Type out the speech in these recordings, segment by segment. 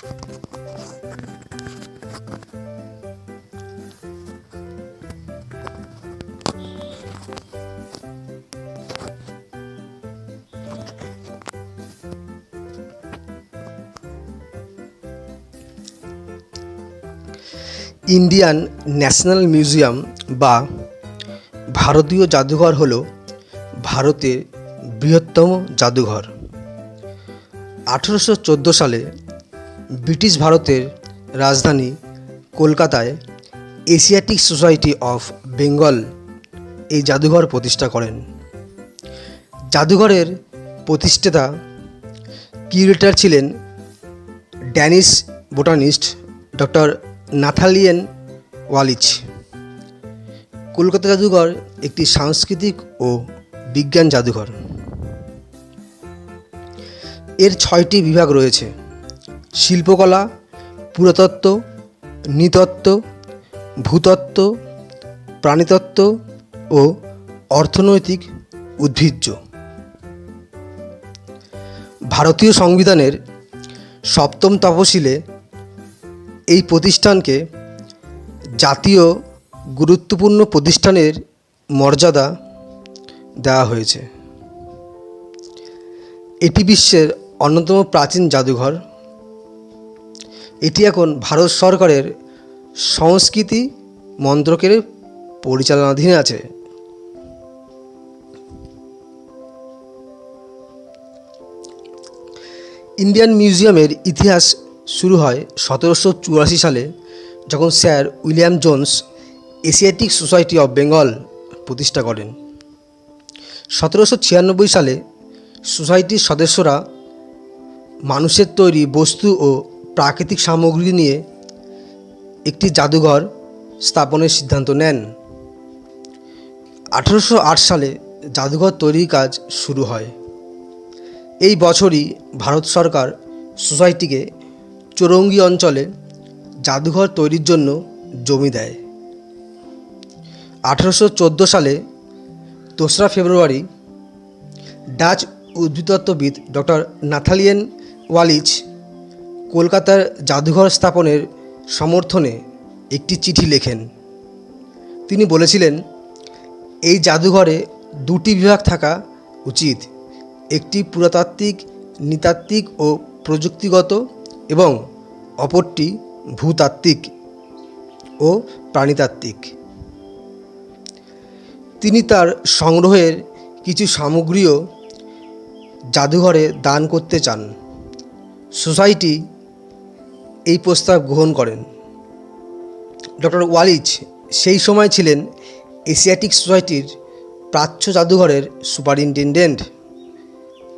Indian national museum বা ভারতীয় জাদুঘর হল ভারতের বৃহত্তম জাদুঘর। আঠেরোশো চোদ্দ সালে ব্রিটিশ ভারতের রাজধানী কলকাতায় এশিয়াটিক সোসাইটি অফ বেঙ্গল এই জাদুঘর প্রতিষ্ঠা করেন। জাদুঘরের প্রতিষ্ঠাতা কিউরেটার ছিলেন Danish botanist doctor Nathaniel Wallich. Kolkata জাদুঘর একটি সাংস্কৃতিক ও বিজ্ঞান জাদুঘর। এর ছয়টি বিভাগ রয়েছে। শিল্পকলা, পুরাতত্ত্ব, নৃতত্ত্ব, ভূতত্ত্ব, প্রাণীতত্ত্ব ও অর্থনৈতিক উদ্ভিজ্জ। ভারতীয় সংবিধানের সপ্তম তপশিলে এই প্রতিষ্ঠানকে জাতীয় গুরুত্বপূর্ণ প্রতিষ্ঠানের মর্যাদা দেওয়া হয়েছে। এটি বিশ্বের অন্যতম প্রাচীন জাদুঘর। এটি এখন ভারত সরকারের সংস্কৃতি মন্ত্রকের পরিচালনাধীনে আছে। ইন্ডিয়ান মিউজিয়ামের ইতিহাস শুরু হয় সতেরোশো চুরাশি সালে, যখন sir William Jones Asiatic Society of Bengal প্রতিষ্ঠা করেন। সতেরোশো ছিয়ানব্বই সালে সোসাইটির সদস্যরা মানুষের তৈরি বস্তু ও প্রাকৃতিক সামগ্রী নিয়ে একটি জাদুঘর স্থাপনের সিদ্ধান্ত নেন। আঠেরোশো সালে জাদুঘর তৈরির কাজ শুরু হয়। এই বছরই ভারত সরকার সোসাইটিকে চৌরঙ্গি অঞ্চলে জাদুঘর তৈরির জন্য জমি দেয়। আঠারোশো চোদ্দ সালে দোসরা ফেব্রুয়ারি ডাচ উদ্ভিদতত্ত্ববিদ ডক্টর নাথালিয়েন ওয়ালিচ কলকাতার জাদুঘর স্থাপনের সমর্থনে একটি চিঠি লেখেন। তিনি বলেছিলেন, এই জাদুঘরে দুটি বিভাগ থাকা উচিত, একটি পুরাতাত্ত্বিক, নৃতাত্ত্বিক ও প্রযুক্তিগত এবং অপরটি ভূতাত্ত্বিক ও প্রাণীতাত্ত্বিক। তিনি তার সংগ্রহের কিছু সামগ্রীও জাদুঘরে দান করতে চান। সোসাইটি এই প্রস্তাব গ্রহণ করেন। ডক্টর ওয়ালিচ সেই সময় ছিলেন এশিয়াটিক সোসাইটির প্রাচ্য জাদুঘরের সুপারিনটেন্ডেন্ট।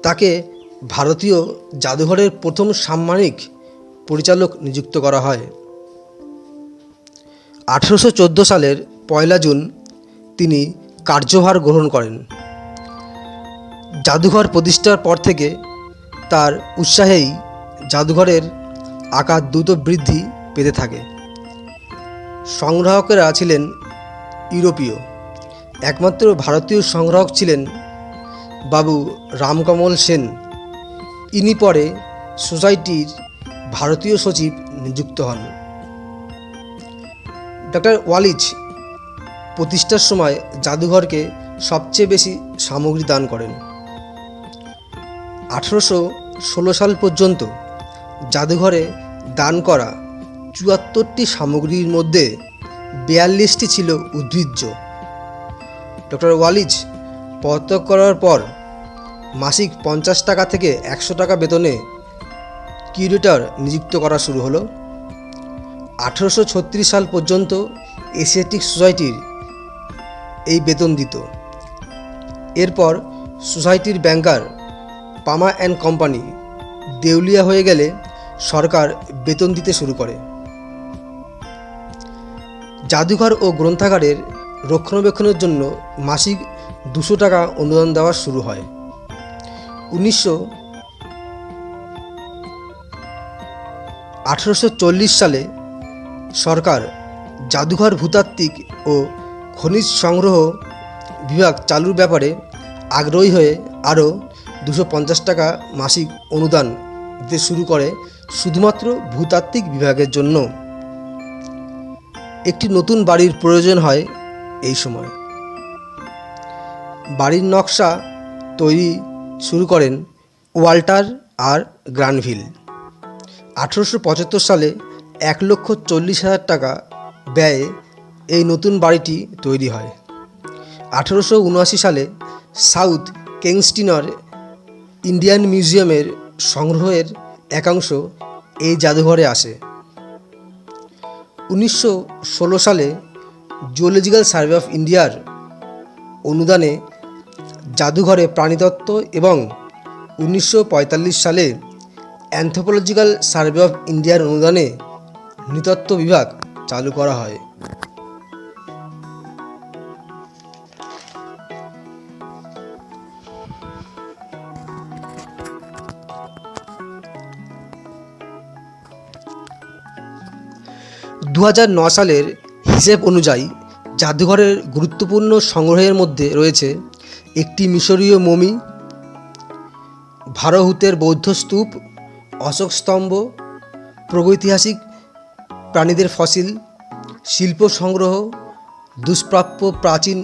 তাকে ভারতীয় জাদুঘরের প্রথম সাম্মানিক পরিচালক নিযুক্ত করা হয়। আঠেরোশো চোদ্দ সালের পয়লা জুন তিনি কার্যভার গ্রহণ করেন। জাদুঘর প্রতিষ্ঠার পর থেকে তার উৎসাহেই জাদুঘরের আকার দ্রুত বৃদ্ধি পেতে থাকে। সংগ্রাহকেরা ছিলেন ইউরোপীয়। একমাত্র ভারতীয় সংগ্রাহক ছিলেন বাবু রামকমল সেন। ইনি পরে সোসাইটির ভারতীয় সচিব নিযুক্ত হন। ডক্টর ওয়ালিচ প্রতিষ্ঠার সময় জাদুঘরকে সবচেয়ে বেশি সামগ্রী দান করেন। আঠেরোশো ষোলো সাল পর্যন্ত জাদুঘরে দান করা চুয়াত্তরটি সামগ্রীর মধ্যে বিয়াল্লিশটি ছিল উদ্ভিজ্জ। ডক্টর ওয়ালিজ পদত্যাগ করার পর মাসিক পঞ্চাশ টাকা থেকে একশো টাকা বেতনে কিউরেটর নিযুক্ত করা শুরু হলো। আঠেরোশো ছত্রিশ সাল পর্যন্ত এশিয়াটিক সোসাইটির এই বেতন দিত। এরপর সোসাইটির ব্যাংকার পামা অ্যান্ড কোম্পানি দেউলিয়া হয়ে গেলে সরকার বেতন দিতে শুরু করে। জাদুঘর ও গ্রন্থাগারের রক্ষণাবেক্ষণের জন্য মাসিক দুশো টাকা অনুদান দেওয়া শুরু হয়। উনিশশো আঠেরোশো সালে সরকার জাদুঘর ভূতাত্ত্বিক ও খনিজ সংগ্রহ বিভাগ চালুর ব্যাপারে আগ্রহী হয়ে আরও দুশো টাকা মাসিক অনুদান দিতে শুরু করে শুধুমাত্র ভূতাত্ত্বিক বিভাগের জন্য। একটি নতুন বাড়ির প্রয়োজন হয় এই সময়। বাড়ির নকশা তৈরি শুরু করেন ওয়াল্টার আর গ্রানভিল। আঠেরোশো পঁচাত্তর সালে এক লক্ষ চল্লিশ হাজার টাকা ব্যয়ে এই নতুন বাড়িটি তৈরি হয়। আঠেরোশো উনআশি সালে সাউথ কেংস্টিনার ইন্ডিয়ান মিউজিয়ামের সংগ্রহের একাংশ এই জাদুঘরে আসে। উনিশশো ষোলো সালে জিওলজিক্যাল সার্ভে অফ ইন্ডিয়ার অনুদানে জাদুঘরে প্রাণীতত্ত্ব এবং উনিশশো পঁয়তাল্লিশ সালে অ্যানথ্রোপোলজিক্যাল সার্ভে অফ ইন্ডিয়ার অনুদানে নৃতত্ত্ব বিভাগ চালু করা হয়। দু সালের হিসেব অনুযায়ী জাদুঘরের গুরুত্বপূর্ণ সংগ্রহের মধ্যে রয়েছে একটি মিশরীয় মমি, ভারহুতের বৌদ্ধ স্তূপ, অশোক স্তম্ভ, প্রগৈতিহাসিক প্রাণীদের ফসিল, শিল্প সংগ্রহ, দুষ্প্রাপ্য প্রাচীন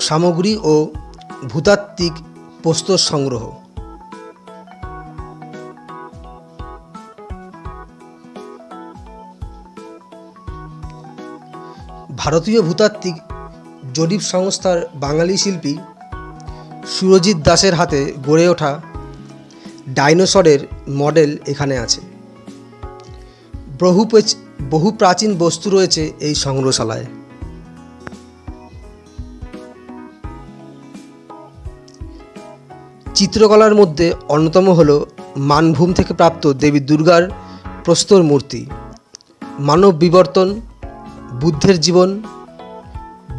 সামগ্রী ও ভূতাত্ত্বিক প্রস্তর সংগ্রহ। ভারতীয় ভূতাত্ত্বিক জরিপ সংস্থার বাঙালি শিল্পী সুরজিৎ দাসের হাতে গড়ে ওঠা ডাইনোসরের মডেল এখানে আছে। বহু বহু প্রাচীন বস্তু রয়েছে এই সংগ্রহশালায়। চিত্রকলার মধ্যে অন্যতম হল মানভূম থেকে প্রাপ্ত দেবী দুর্গার প্রস্তর মূর্তি। মানব বিবর্তন বুদ্ধের জীবন,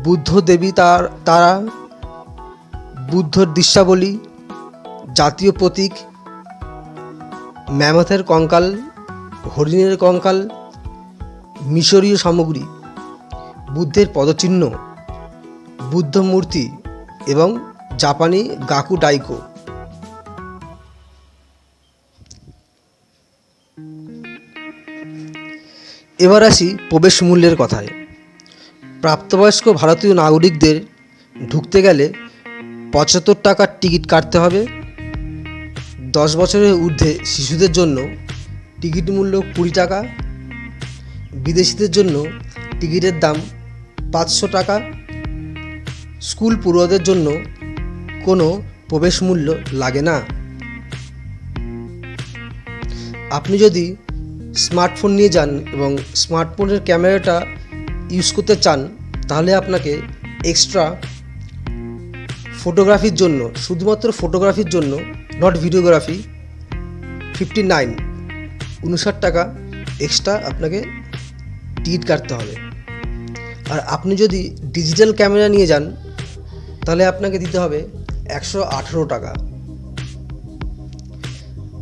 বুদ্ধ দেবী তার, তারা, বুদ্ধর দৃশ্যাবলী জাতীয় প্রতীক ম্যামথের কঙ্কাল, হরিণের কঙ্কাল, মিশরীয় সামগ্রী, বুদ্ধের পদচিহ্ন বুদ্ধ মূর্তি এবং জাপানি গাকু ডাইকো এবার আসি প্রবেশ মূল্যের কথায়। প্রাপ্তবয়স্ক ভারতীয় নাগরিকদের ঢুকতে গেলে পঁচাত্তর টাকার টিকিট কাটতে হবে। দশ বছরের ঊর্ধ্বে শিশুদের জন্য টিকিট মূল্য কুড়ি টাকা, বিদেশিদের জন্য টিকিটের দাম পাঁচশো টাকা, স্কুল পড়ুয়াদের জন্য কোনো প্রবেশ মূল্য লাগে না। আপনি যদি স্মার্টফোন নিয়ে যান এবং স্মার্টফোনের ক্যামেরাটা ইউজ করতে চান, তাহলে আপনাকে এক্সট্রা ফটোগ্রাফির জন্য, শুধুমাত্র ফটোগ্রাফির জন্য, নট ভিডিওগ্রাফি, ফিফটি নাইন, উনষাট টাকা এক্সট্রা আপনাকে টিকিট কাটতে হবে। আর আপনি যদি ডিজিটাল ক্যামেরা নিয়ে যান, তাহলে আপনাকে দিতে হবে একশো আঠেরো টাকা।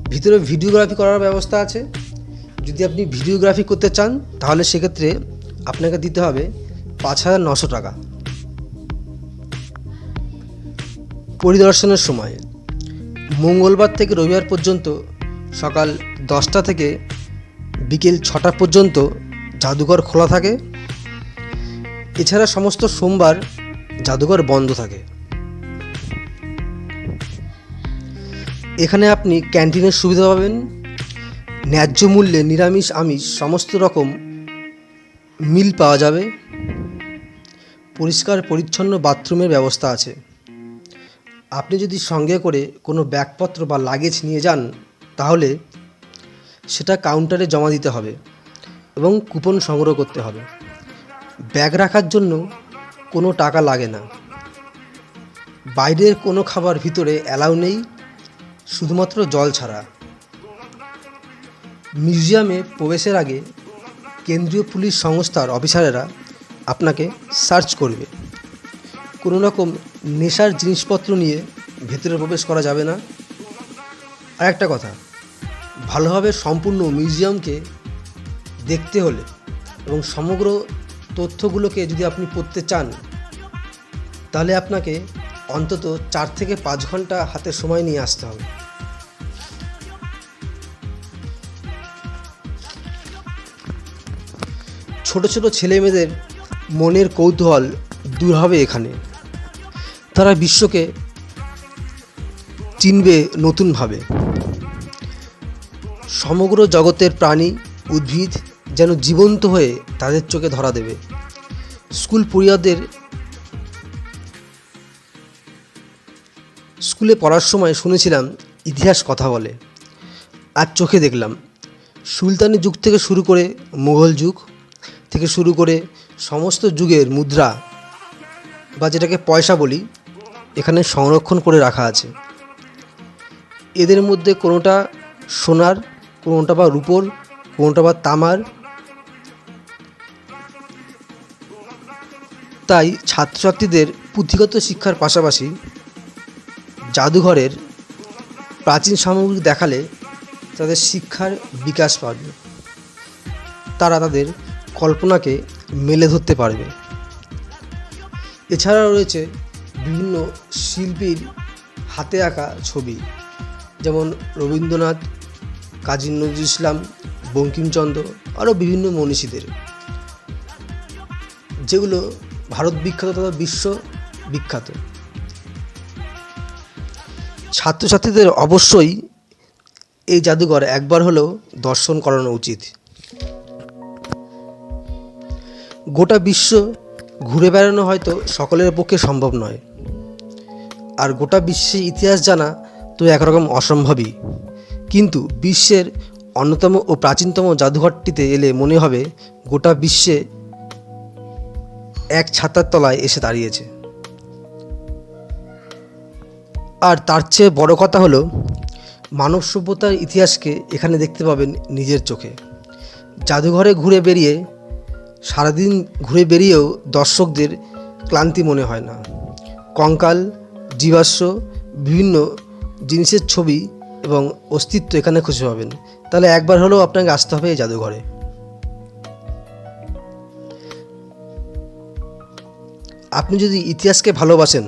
ভিতরে ভিডিওগ্রাফি করার ব্যবস্থা আছে। যদি আপনি ভিডিওগ্রাফি করতে চান, তাহলে সেক্ষেত্রে আপনাকে দিতে হবে পাঁচ হাজার নশো টাকা। পরিদর্শনের সময়। মঙ্গলবার থেকে রবিবার পর্যন্ত সকাল দশটা থেকে বিকেল ছটা পর্যন্ত জাদুঘর খোলা থাকে। এছাড়া সমস্ত সোমবার জাদুঘর বন্ধ থাকে। এখানে আপনি ক্যান্টিনের সুবিধা পাবেন। ন্যায্য মূল্যে নিরামিষ, আমিষ, সমস্ত রকম মিল পাওয়া যাবে। পরিষ্কার, পরিচ্ছন্ন বাথরুমের ব্যবস্থা আছে। আপনি যদি সঙ্গে করে কোনো ব্যাগপত্র বা লাগেজ নিয়ে যান, তাহলে সেটা কাউন্টারে জমা দিতে হবে এবং কুপন সংগ্রহ করতে হবে। ব্যাগ রাখার জন্য কোনো টাকা লাগে না। বাইরের কোনো খাবার ভিতরে অ্যালাউ নেই, শুধুমাত্র জল ছাড়া। মিউজিয়ামে প্রবেশের আগে কেন্দ্রীয় পুলিশ সংস্থার অফিসারেরা আপনাকে সার্চ করবে। কোনো রকম নেশার জিনিসপত্র নিয়ে ভেতরে প্রবেশ করা যাবে না। আর একটা কথা, ভালোভাবে সম্পূর্ণ মিউজিয়ামকে দেখতে হলে এবং সমগ্র তথ্যগুলোকে যদি আপনি পড়তে চান, তাহলে আপনাকে অন্তত চার থেকে পাঁচ ঘণ্টা হাতে সময় নিয়ে আসতে হবে। ছোট ছোট ছেলে মেয়েদের মনের কৌতূহল দূর হবে এখানে। তারা বিশ্বকে চিনবে নতুনভাবে। সমগ্র জগতের প্রাণী উদ্ভিদ যেন জীবন্ত হয়ে তাদের চোখে ধরা দেবে। স্কুল পড়িয়াদের স্কুলে পড়ার সময় শুনেছিলাম ইতিহাস কথা বলে। আর চোখে দেখলাম। সুলতানি যুগ থেকে শুরু করে মুঘল যুগ থেকে শুরু করে সমস্ত যুগের মুদ্রা বা যেটাকে পয়সা বলি, এখানে সংরক্ষণ করে রাখা আছে। এদের মধ্যে কোনোটা সোনার, কোনোটা বা রূপোর, কোনোটা বা তামার। তাই ছাত্রছাত্রীদের পুঁথিগত শিক্ষার পাশাপাশি জাদুঘরের প্রাচীন সামগ্রী দেখালে তাদের শিক্ষার বিকাশ পাবে। তারা তাদের কল্পনাকে মেলে ধরতে পারবে। এছাড়াও রয়েছে বিভিন্ন শিল্পীর হাতে আঁকা ছবি, যেমন রবীন্দ্রনাথ, কাজী নজরুল ইসলাম, বঙ্কিমচন্দ্র, আরও বিভিন্ন মনীষীদের। যেগুলো ভারত বিখ্যাত তথা বিশ্ব বিখ্যাত। ছাত্রছাত্রীদের অবশ্যই এই জাদুঘর একবার হলেও দর্শন করানো উচিত। গোটা বিশ্ব ঘুরে বেড়ানো হয়তো সকলের পক্ষে সম্ভব নয়। আর গোটা বিশ্বে ইতিহাস জানা তো একরকম অসম্ভবই। কিন্তু বিশ্বের অন্যতম ও প্রাচীনতম জাদুঘরটিতে এলে মনে হবে গোটা বিশ্বে এক ছাতার তলায় এসে দাঁড়িয়েছে। আর তার চেয়ে বড় কথা হলো, মানব সভ্যতার ইতিহাসকে এখানে দেখতে পাবেন নিজের চোখে। জাদুঘরে ঘুরে বেরিয়ে সারাদিন ঘুরে বেরিয়েও দর্শকদের ক্লান্তি মনে হয় না। কঙ্কাল, জীবাশ্ম, বিভিন্ন জিনিসের ছবি এবং অস্তিত্ব এখানে খুঁজে পাবেন। তাহলে একবার হলেও আপনাকে আসতে হবে এই জাদুঘরে। আপনি যদি ইতিহাসকে ভালোবাসেন